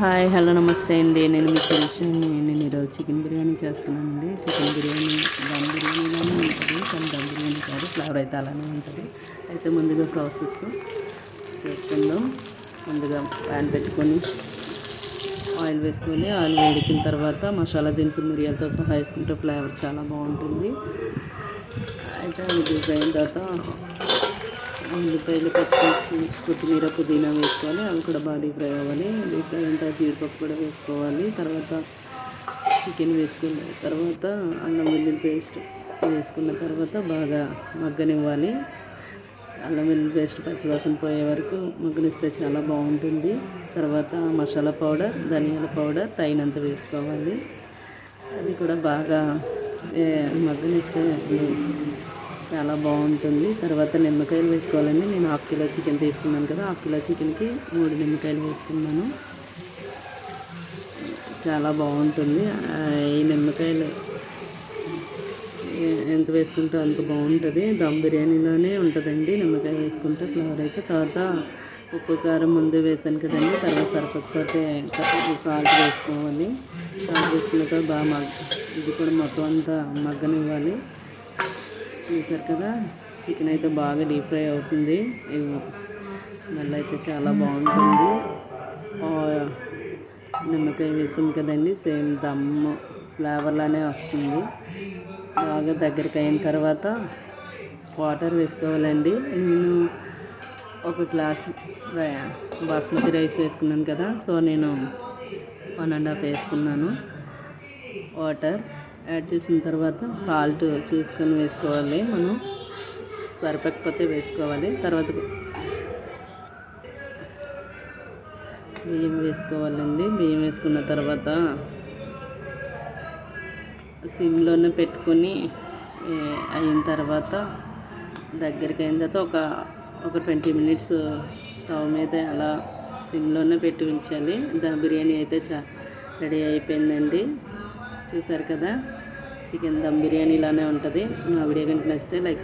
Hi hello నమస్తే అండి. నేను మీ తెలిసిన నేను ఈరోజు చికెన్ బిర్యానీ చేస్తున్నానండి. చికెన్ బిర్యానీ దమ్ బిర్యానీలోనే ఉంటుంది. కానీ దమ్ బిర్యానీ కాదు ఫ్లేవర్ అయితే అలానే ఉంటుంది. అయితే ముందుగా ప్రాసెస్ చేసుకుందాం ముందుగా ప్యాన్ పెట్టుకొని ఆయిల్ వేసుకొని ఆయిల్ వేడికిన తర్వాత మసాలా దినుసులు మిరియాలతో సహా వేసుకుంటే ఫ్లేవర్ చాలా బాగుంటుంది. అయితే అది అయిన తర్వాత ఉల్లిపాయలు పచ్చిమిర్చి కొత్తిమీర పుదీనా వేసుకోవాలి. అవి కూడా బాగా డీప్ ఫ్రై అవ్వాలి. డీప్ ఫ్రై అయిన జీడిపప్పు కూడా వేసుకోవాలి. తర్వాత చికెన్ వేసుకున్న తర్వాత అల్లం వెల్లుల్లి పేస్ట్ వేసుకున్న తర్వాత బాగా మగ్గనివ్వాలి. అల్లం వెల్లుల్లి పేస్ట్ పచ్చివాసన పోయే వరకు మగ్గనిస్తే చాలా బాగుంటుంది. తర్వాత మసాలా పౌడర్ ధనియాల పౌడర్ తగినంత వేసుకోవాలి. అది కూడా బాగా మగ్గనిస్తే చాలా బాగుంటుంది. తర్వాత నిమ్మకాయలు వేసుకోవాలండి. నేను హాఫ్ కిలో చికెన్ తీసుకున్నాను కదా హాఫ్ కిలో చికెన్కి మూడు నిమ్మకాయలు వేసుకున్నాను. చాలా బాగుంటుంది. ఈ నిమ్మకాయలు ఎంత వేసుకుంటే అంత బాగుంటుంది. దమ్ బిర్యానీలోనే ఉంటుందండి నిమ్మకాయ వేసుకుంటే ఫ్లేవర్ అయితే. తర్వాత ఉప్పు కారం ముందు వేసాను కదండి. తర్వాత సరిపడిపోతే సాల్ట్ వేసుకోవాలి. సాల్ట్ వేసుకున్న తర్వాత బాగా మగ్గ ఇది కూడా మొత్తం అంతా మగ్గనివ్వాలి. చూసారు కదా? చికెన్ అయితే బాగా డీప్ ఫ్రై అవుతుంది. స్మెల్ అయితే చాలా బాగుంటుంది. నిమ్మకాయ వేసాం కదండి సేమ్ దమ్ ఫ్లేవర్లానే వస్తుంది. బాగా దగ్గరికి అయిన తర్వాత వాటర్ వేసుకోవాలండి. నేను ఒక గ్లాస్ బాస్మతి రైస్ వేసుకున్నాను కదా సో నేను వన్ అండ్ హాఫ్ వేసుకున్నాను. వాటర్. యాడ్ చేసిన తర్వాత సాల్ట్ చూసుకొని వేసుకోవాలి మనం. సరిపోకపోతే వేసుకోవాలి. తర్వాత బియ్యం వేసుకోవాలండి. బియ్యం వేసుకున్న తర్వాత సిమ్లోనే పెట్టుకొని అయిన తర్వాత దగ్గరికి అయిన తర్వాత ఒక ఒక ట్వంటీ మినిట్స్ స్టవ్ మీద అలా సిమ్లోనే పెట్టి ఉంచాలి. దా బిర్యానీ అయితే చా రెడీ అయిపోయిందండి. చూసారు కదా? చికెన్ దమ్ బిర్యానీ ఇలానే ఉంటుంది. నా వీడియో కనుక నచ్చితే లైక్